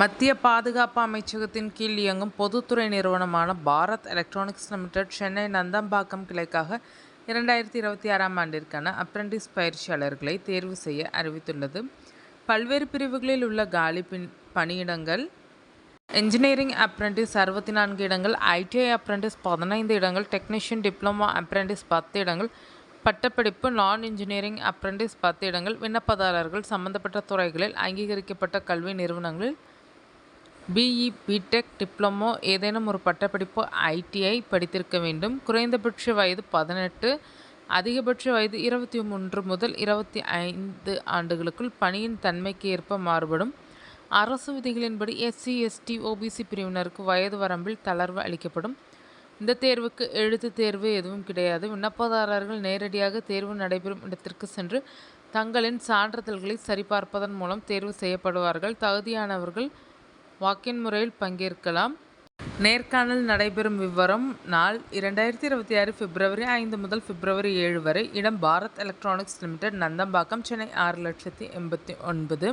மத்திய பாதுகாப்பு அமைச்சகத்தின் கீழ் இயங்கும் பொதுத்துறை நிறுவனமான பாரத் எலக்ட்ரானிக்ஸ் லிமிடெட் சென்னை நந்தம்பாக்கம் கிளைக்காக இரண்டாயிரத்தி இருபத்தி ஆறாம் ஆண்டிற்கான அப்ரண்டிஸ் பயிற்சியாளர்களை தேர்வு செய்ய அறிவித்துள்ளது. பல்வேறு பிரிவுகளில் உள்ள காலி பின் பணியிடங்கள் என்ஜினியரிங் அப்ரண்டிஸ் அறுபத்தி நான்கு இடங்கள், ஐடிஐ அப்ரண்டிஸ் பதினைந்து இடங்கள், டெக்னீஷியன் டிப்ளமா அப்ரண்டிஸ் பத்து இடங்கள், பட்டப்படிப்பு நான் இன்ஜினியரிங் அப்ரண்டிஸ் பத்து இடங்கள். விண்ணப்பதாரர்கள் சம்பந்தப்பட்ட துறைகளில் அங்கீகரிக்கப்பட்ட கல்வி நிறுவனங்களில் பிஇ, பிடெக், டிப்ளமோ ஏதேனும் ஒரு பட்டப்படிப்பு, ஐடிஐ படித்திருக்க வேண்டும். குறைந்தபட்ச வயது பதினெட்டு, அதிகபட்ச வயது இருபத்தி மூன்று முதல் இருபத்தி ஐந்து ஆண்டுகளுக்குள். பணியின் தன்மைக்கு ஏற்ப மாறுபடும். அரசு விதிகளின்படி எஸ்சி, எஸ்டி, ஓபிசி பிரிவினருக்கு வயது வரம்பில் தளர்வு அளிக்கப்படும். இந்த தேர்வுக்கு எழுத்துத் தேர்வு எதுவும் கிடையாது. விண்ணப்பதாரர்கள் நேரடியாக தேர்வு நடைபெறும் இடத்திற்கு சென்று தங்களின் சான்றிதழ்களை சரிபார்ப்பதன் மூலம் தேர்வு செய்யப்படுவார்கள். தகுதியானவர்கள் வாக்கின் முறையில் பங்கேற்கலாம். நேர்காணல் நடைபெறும் விவரம் நாள் இரண்டாயிரத்தி இருபத்தி ஆறு பிப்ரவரி ஐந்து முதல் பிப்ரவரி ஏழு வரை. இடம் பாரத் எலக்ட்ரானிக்ஸ் லிமிடெட் நந்தம்பாக்கம் சென்னை ஆறு லட்சத்தி எண்பத்தி ஒன்பது